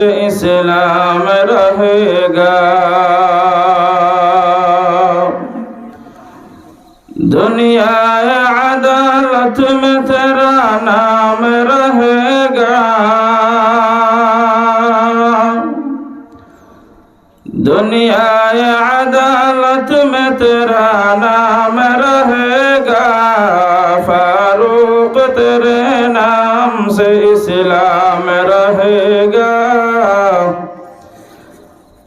اسلام رہے دنیا عدالت میں تیرا نام رہے گا دنیا عدالت میں تیرا نام رہے گا फारूक तेरे नाम से इस्लाम रहेगा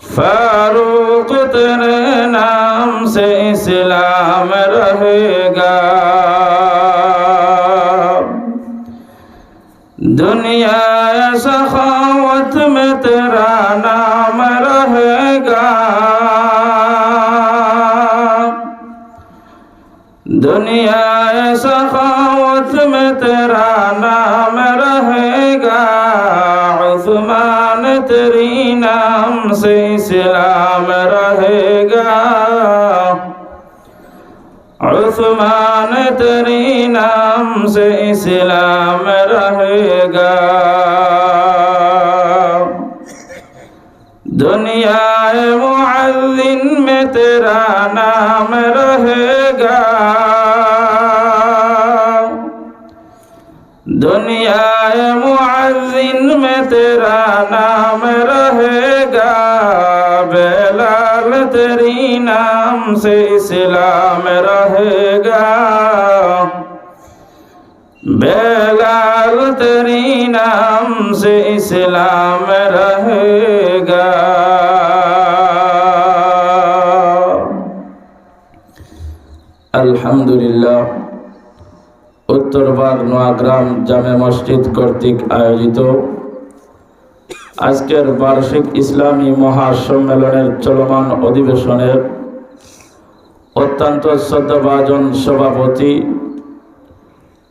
फारूक तेरे नाम से इस्लाम रहेगा दुनिया सखावत में तेरा नाम रहेगा उस्मान तेरी नाम से इस्लाम रहेगा उस्मान तेरी नाम से इस्लाम रहेगा दुनिया मुअल्लिन में तेरा नाम रहेगा मुअल्लिन में तेरा नाम रहेगा बेलाल तेरी नाम से इस्लाम रहेगा बेलाल तेरी नाम से इस्लाम रहेगा আলহামদুলিল্লাহ উত্তরবাগ নোয়াগ্রাম জামে মসজিদ কর্তৃক আয়োজিত আজকের বার্ষিক ইসলামী মহাসম্মেলনের চলমান অধিবেশনের অত্যন্ত শ্রদ্ধাভাজন সভাপতি,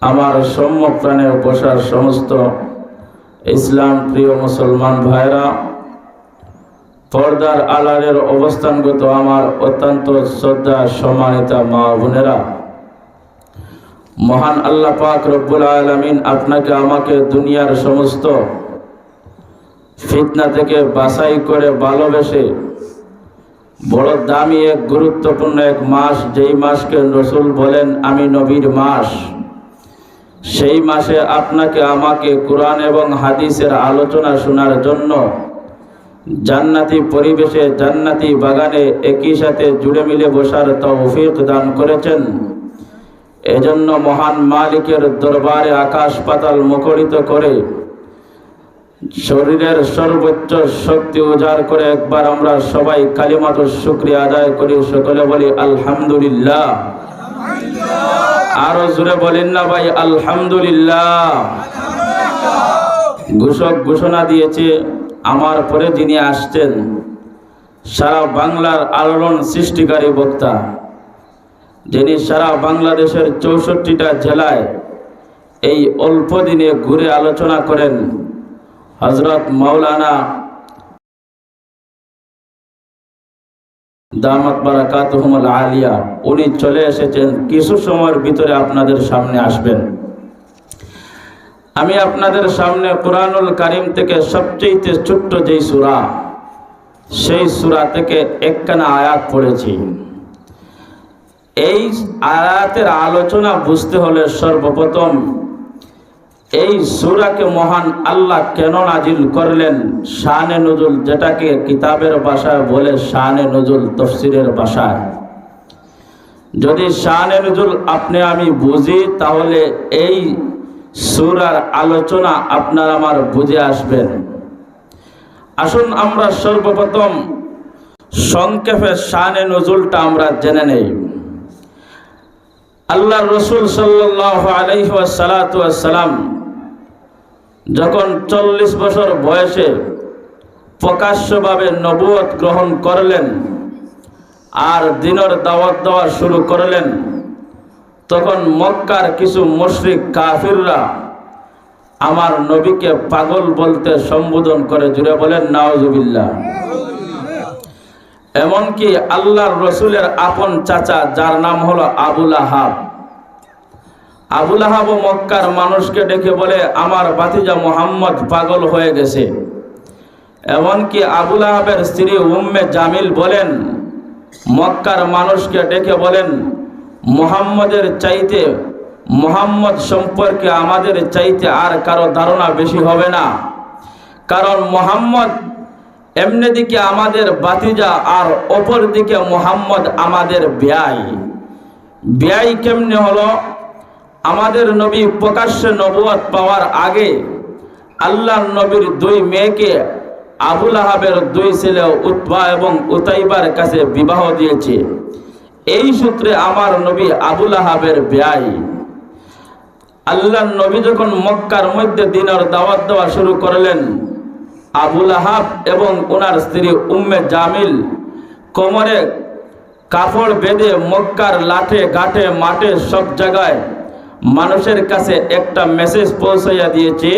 আমার সম্যপ্রাণে বসার সমস্ত ইসলাম প্রিয় মুসলমান ভাইরা পর্দার আলারের অবস্থানগত আমার অত্যন্ত শ্রদ্ধা সম্মানিতা মা বোনেরা, মহান আল্লাহ পাক রব্বুল আলমিন আপনাকে আমাকে দুনিয়ার সমস্ত ফিতনা থেকে বাছাই করে ভালোবেসে বড় দামি এক গুরুত্বপূর্ণ এক মাস, যেই মাসকে রসুল বলেন, আমি নবীর মাস। সেই মাসে আপনাকে আমাকে কোরআন এবং হাদিসের আলোচনা শোনার জন্য জান্নাতি পরিবেশে, জান্নাতি বাগানে একই সাথে জুড়ে মিলে বসার তৌফিক দান করেছেন। এজন্য মহান মালিকের দরবারে আকাশ পাতাল মুখরিত করে শরীরের সর্বোচ্চ শক্তি উজাড় করে একবার আমরা সবাই কালী কালিমাত শুক্রিয়া আদায় করি, সকলে বলি আলহামদুলিল্লাহ। আরও জোরে বলেন না ভাই, আলহামদুলিল্লাহ। ঘোষক ঘোষণা দিয়েছে, আমার পরে যিনি আসছেন, সারা বাংলার আলোড়ন সৃষ্টিকারী বক্তা, যিনি সারা বাংলাদেশের চৌষট্টিটা জেলায় এই অল্প দিনে ঘুরে আলোচনা করেন। হজরত মাওলানা দামাত বারাকাতুহুমুল আলিয়া, উনি চলে এসেছেন কিছু সময়ের ভিতরে আপনাদের সামনে আসবেন। আমি আপনাদের সামনে কোরআনুল কারিম থেকে সবচেয়ে ছোট্ট যেই সূরা, সেই সূরা থেকে একখানা আয়াত পড়েছি। এই আয়াতের আলোচনা বুঝতে হলে সর্বপ্রথম এই সূরাকে মহান আল্লাহ কেন নাজিল করলেন? শানে নজুল যেটাকে কিতাবের ভাষায় বলে শানে নজুল তফসিরের ভাষায়। যদি শানে নজুল আপনি আমি বুঝি, তাহলে এই সুরার আলোচনা আপনার আমার বুঝে আসবেন আসুন আমরা সর্বপ্রথম সংক্ষেপে শানে নজুলটা আমরা জেনে নেই। আল্লাহ রসুল সাল্লাহ আলাইসালাম যখন চল্লিশ বছর বয়সে প্রকাশ্যভাবে নবুয়ত গ্রহণ করলেন আর দিনের দাওয়াত দেওয়া শুরু করলেন, তখন মক্কার কিছু মুশরিক কাফিররা আমার নবীকে পাগল বলতে সম্বোধন করে জুড়ে বলেন নাওজুবিল্লাহ এমনকি আল্লাহর রসুলের আপন চাচা, যার নাম হলো আবুল আহাব আবুল আহাব মক্কার মানুষকে ডেকে বলে, আমার বাতিজা মোহাম্মদ পাগল হয়ে গেছে। এমনকি আবুল আহাবের স্ত্রী উম্মে জামিল বলেন, মক্কার মানুষকে ডেকে বলেন, মুহাম্মদের চাইতে, মুহাম্মদ সম্পর্কে আমাদের চাইতে আর কারও ধারণা বেশি হবে না। কারণ মোহাম্মদ এমনি দিকে আমাদের বাতিজা আর অপর দিকে মোহাম্মদ আমাদের ব্যয়। ব্যয় কেমনে হলো? আমাদের নবী প্রকাশ্যে নবুয়ত পাওয়ার আগে আল্লাহর নবীর দুই মেয়েকে আবুল আহাবের দুই ছেলে উতবা এবং উতাইবার কাছে বিবাহ দিয়েছে। এই সূত্রে আমার নবী আবুল আহাবের ব্যয়। আল্লাহ নবী যখন মক্কার মধ্যে দিনের দাওয়াত দেওয়া শুরু করলেন আবুল আহাব এবং ওনার স্ত্রী উম্মে জামিল কোমরে কাপড় বেঁধে মক্কার লাঠে গাঠে মাঠে সব জায়গায় মানুষের কাছে একটা মেসেজ পৌঁছাইয়া দিয়েছে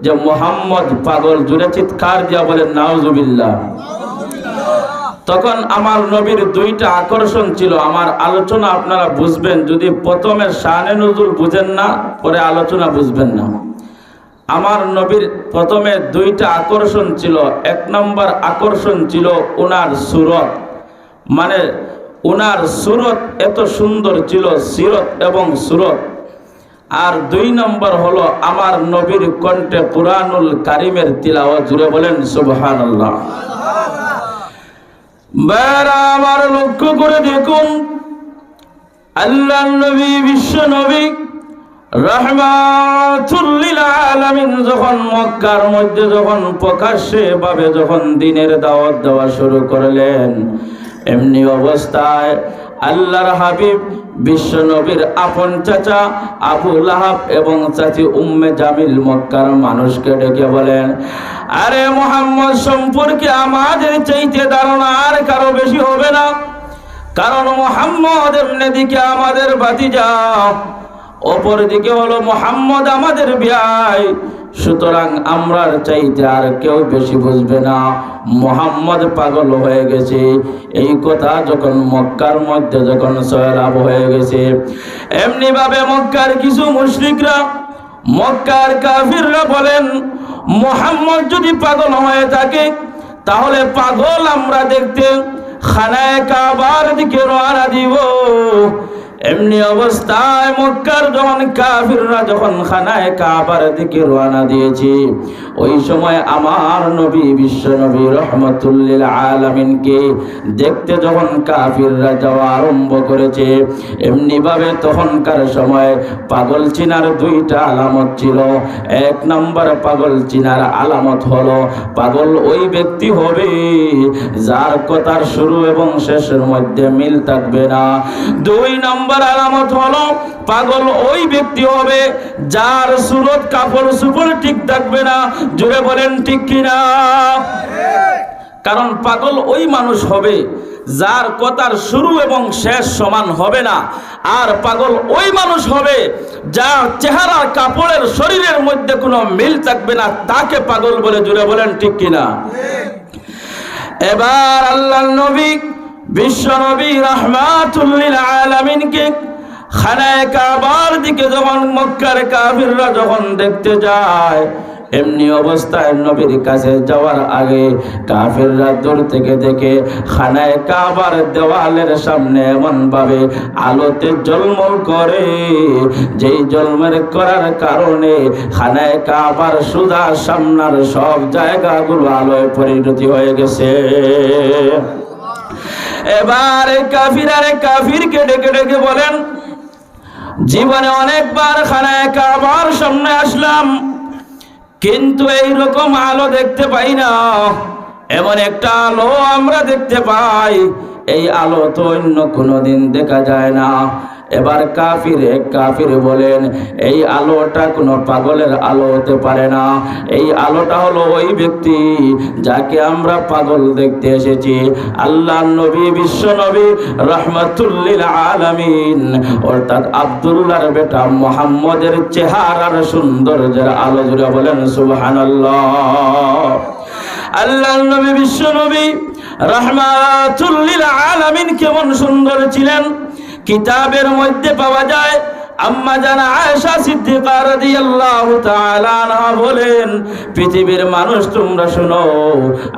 যে মোহাম্মদ পাগল, জুড়ে চিৎকার দিয়া বলেন নাউজুবিল্লাহ। তখন আমার নবীর দুইটা আকর্ষণ ছিল। আমার আলোচনা আপনারা বুঝবেন, যদি প্রথমে শানে নজরুল বুঝেন না, পরে আলোচনা বুঝবেন না। আমার নবীর প্রথমে দুইটা আকর্ষণ ছিল। এক নম্বর আকর্ষণ ছিল ওনার সুরত। মানে ওনার সুরত এত সুন্দর ছিল, সিরত এবং সুরত। আর দুই নম্বর হলো আমার নবীর কণ্ঠে কুরআনুল কারিমের তিলাওয়াত, জুড়ে বলেন, সুবহানাল্লাহ। বেড়া আমার লক্ষ্য করে দেখুন আল্লাহ নবী, বিশ্ব নবী আলামিন যখন মক্কার মধ্যে যখন প্রকাশ্যে ভাবে যখন দিনের দাওয়াত দেওয়া শুরু করলেন, এমনি অবস্থায় আল্লাহর হাবিব বিশ্ব নবীর আপন চাচা আবু লাহাব এবং চাচি উম্মে জামিল মক্কার মানুষকে ডেকে বলেন, আরে মোহাম্মদ, সম্পর্কে আমাদের চাইতে ধারণা আর কারও বেশি হবে না। কারণ মোহাম্মদ এমনি দিকে আমাদের বাতি অপর দিকে হলো মোহাম্মদ আমাদের বিয়াই সুতরাং আমরার চাইতে আর কেউ বেশি বুঝবে না, মোহাম্মদ পাগল হয়ে গেছে। এই কথা যখন মক্কার মধ্যে যখন সয়লাভ হয়ে গেছে এমনি ভাবে মক্কার কিছু মুশরিকরা, মক্কার কাফিররা বলেন, মোহাম্মদ যদি পাগল হয়ে থাকে, তাহলে পাগল আমরা দেখতে খানায় কাবার দিকে রওনা দিব। এমনি অবস্থায় মক্কার যখন কাফিররা যখন খানায় কাবার দিকে রওনা দিয়েছে, ওই সময় আমার নবী, বিশ্ব নবী রহমতুল্লিল আলামিনকে দেখতে যখন কাফিররা যাওয়া আরম্ভ করেছে এমনি ভাবে তখনকার সময় পাগল চিনার দুইটা আলামত ছিল। এক নম্বর পাগল চিনার আলামত হলো, পাগল ওই ব্যক্তি হবে যার কথার শুরু এবং শেষের মধ্যে মিল থাকবে না। দুই নম্বর আলামত হলো, পাগল ওই ব্যক্তি হবে যার সুরত কাপড় সুপড় ঠিক থাকবে না। জুড়ে বলেন, ঠিক কিনা? কারণ পাগল ওই মানুষ হবে যার কথার শুরু এবং শেষ সমান হবে না। আর পাগল ওই মানুষ হবে যার চেহারা কাপড়ের শরীরের মধ্যে কোনো মিল থাকবে না, তাকে পাগল বলে জুড়ে বলেন, ঠিক কিনা? এবার আল্লাহ নবী বিশ্ব নবী রহমাতুল্লিল আলামিনকে খানায় কাবার দিকে যখন মক্কার যখন দেখতে যায়, এমনি অবস্থায় নবীর কাছে যাওয়ার আগে কাফিররা দূর থেকে দেখে খানায় কাবার দেওয়ালের সামনে এমন ভাবে আলোতে জলমল করে। যেই জলমের করার কারণে খানায় কাবার সুদা সামনার সব জায়গাগুলো আলোয় পরিণতি হয়ে গেছে। এবার কাফির আরে কাফিরকে ডেকে ডেকে বলেন, জীবনে অনেকবার খানায় কাবার সামনে আসলাম, কিন্তু এই রকম আলো দেখতে পাই না। এমন একটা আলো আমরা দেখতে পাই, এই আলো তো অন্য কোনো দিন দেখা যায় না। এবার কাফির কাফির বলেন, এই আলোটা কোনো পাগলের আলো হতে পারে না। এই আলোটা হলো ওই ব্যক্তি যাকে আমরা পাগল দেখতে এসেছি। আল্লাহ নবী, বিশ্ব নবী, রহমতুল্লিল আলামিন। অর্থাৎ আব্দুল্লাহর বেটা মোহাম্মদের চেহারার সৌন্দর্যের আলো জুড়ে বলেন, সুবহানাল্লাহ। আল্লাহ নবী, বিশ্ব নবী, রহমাতুল্লিল আলামিন কেমন সুন্দর ছিলেন। কিতাবের মধ্যে পাওয়া যায়। আম্মা জানা আয়েশা সিদ্দিকা রাদিয়াল্লাহু তাআলা আনহা বলেন, পৃথিবীর মানুষ তোমরা শুনো,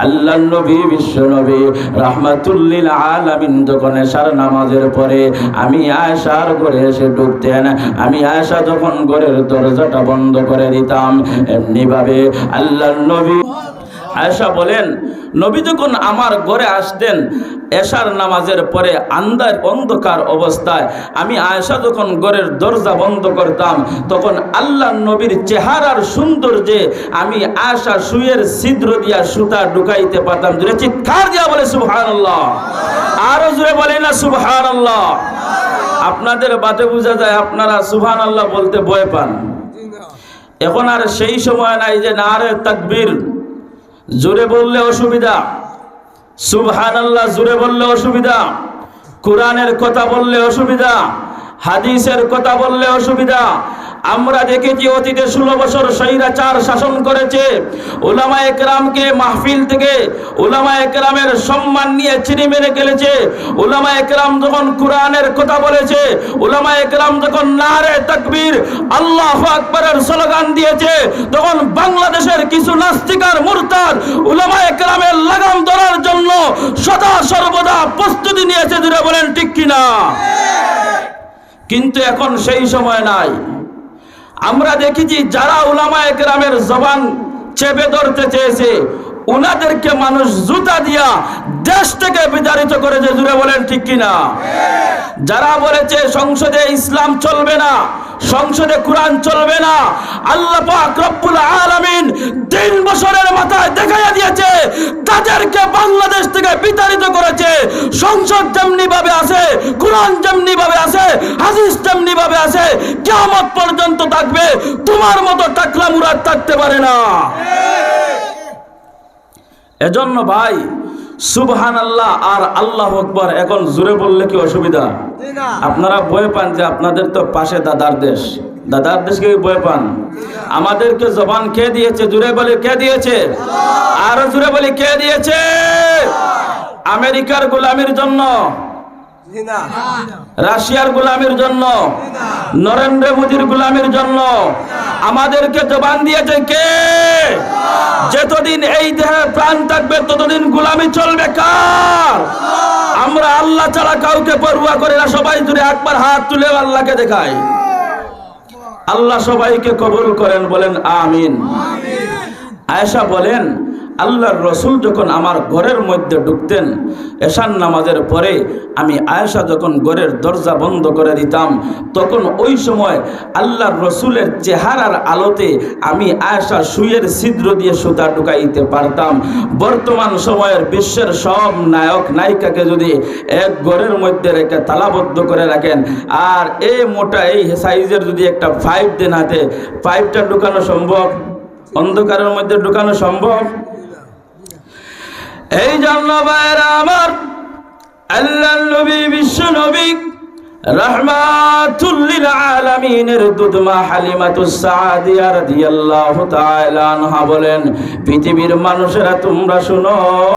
আল্লাহর নবী বিশ্ব নবী রাহমাতুল লিল আলামিন যখন এশার নামাজের পরে আমি আয়েশার ঘরে এসে ঢুকতেন, আমি আয়েশা যখন ঘরের দরজাটা বন্ধ করে দিতাম এমনি ভাবে আল্লাহর নবী আয়েশা বলেন নবী যখন আমার ঘরে আসতেন এশার নামাজের পরে আন্দার অন্ধকার অবস্থায় আমি আয়েশা যখন ঘরের দরজা বন্ধ করতাম তখন আল্লাহ নবীর চেহারার সৌন্দর্যে আমি আয়েশা সুয়ের ছিদ্র দিয়া সুতা ঢুকাইতে পারতাম। জুড়ে চিৎকার দিয়া বলে সুবহান আল্লাহ আরও জুড়ে বলে না সুবহান আল্লাহ আপনাদের বাতে বোঝা যায় আপনারা সুবহান আল্লাহ বলতে ভয় পান। এখন আর সেই সময় নাই যে না রে তাকবীর। জোরে বললে অসুবিধা। সুবহান আল্লাহ জোরে বললে অসুবিধা। কোরআনের কথা বললে অসুবিধা। হাদিসের কথা বললে অসুবিধা। আমরা দেখেছি অতীতে ষোলো বছর স্বৈরাচার শাসন করেছে। ওলামা একরামকে মাহফিল থেকে ওলামা একরামের সম্মান নিয়ে চিনি মেরে গেলেছে ওলামা একরাম যখন কোরআনের কথা বলেছে, ওলামা একরাম যখন নারে তাকবীর, আল্লাহ আকবরের স্লোগান দিয়েছে, তখন বাংলাদেশের কিছু নাস্তিকার মুরতাদ উলামা একরামের লাগাম ধরার জন্য সদা সর্বদা প্রস্তুতি নিয়েছে দূরে বলেন ঠিক কিনা? কিন্তু এখন সেই সময় নাই। আমরা দেখেছি যারা উলামা একরামের জবান চেপে ধরতে চেয়েছে ওনাদেরকে মানুষ জুতা দিয়া দেশ থেকে বিতাড়িত করেছে, জুড়ে বলেন ঠিক কিনা? যারা বলেছে সংসদে ইসলাম চলবে না, সংসদে কোরআন চলবে না, আল্লাহ পাক রব্বুল আলামিন তিন বছরের মাথায় দেখাইয়া দিয়েছে, তাদেরকে বাংলাদেশ থেকে বিতাড়িত করেছে, সংসদ যেমনি ভাবে আছে কোরআন যেমনি ভাবে আছে হাদিস যেমনি কিয়ামত পর্যন্ত থাকবে। তোমার মতো টাকলা মুরাদ থাকতে পারে না। এজন্য ভাই সুবহান আল্লাহ আর আল্লাহ আকবর এখন জোরে বললে কি অসুবিধা? আপনারা বয়ে পান যে আপনাদের তো পাশে দাদার দেশ। দাদার দেশকে বয়ে পান? আমাদেরকে জবান কে দিয়েছে? জুড়ে বলে কে দিয়েছে? আরও জুড়ে বলে কে দিয়েছে? আমেরিকার গোলামির জন্য। রাশিয়ার গোলামির জন্য নরেন্দ্র মোদীর গোলামির জন্য আমাদেরকে জবান দিয়েছে কে? যতদিন এই দেহে প্রাণ থাকবে ততদিন গোলামি চলবে কার? আমরা আল্লাহ ছাড়া কাউকে পড়ুয়া করে না সবাই জুড়ে একবার হাত তুলে আল্লাহকে দেখাই। আল্লাহ সবাইকে কবুল করেন বলেন আমিন। আয়েশা বলেন আল্লাহর রসুল যখন আমার ঘরের মধ্যে ঢুকতেন এশান নামাজের পরে আমি আয়েশা যখন ঘরের দরজা বন্ধ করে দিতাম, তখন ওই সময় আল্লাহর রসুলের চেহারার আলোতে আমি আয়েশা সুয়ের ছিদ্র দিয়ে সুতা ঢুকাইতে পারতাম। বর্তমান সময়ের বিশ্বের সব নায়ক, নায়িকাকে যদি এক ঘরের মধ্যে রেখে তালাবদ্ধ করে রাখেন, আর এই মোটা, এই সাইজের যদি একটা পাইপ দেন হাতে, পাইপটা ঢুকানো সম্ভব? অন্ধকারের মধ্যে ঢুকানো সম্ভব? এই জন্য ভাইরা আমার আল্লাহ নবী, বিশ্ব নবী রহমাতুল্লিল সাদিয়া বলেন, পৃথিবীর মানুষেরা তোমরা শুনো।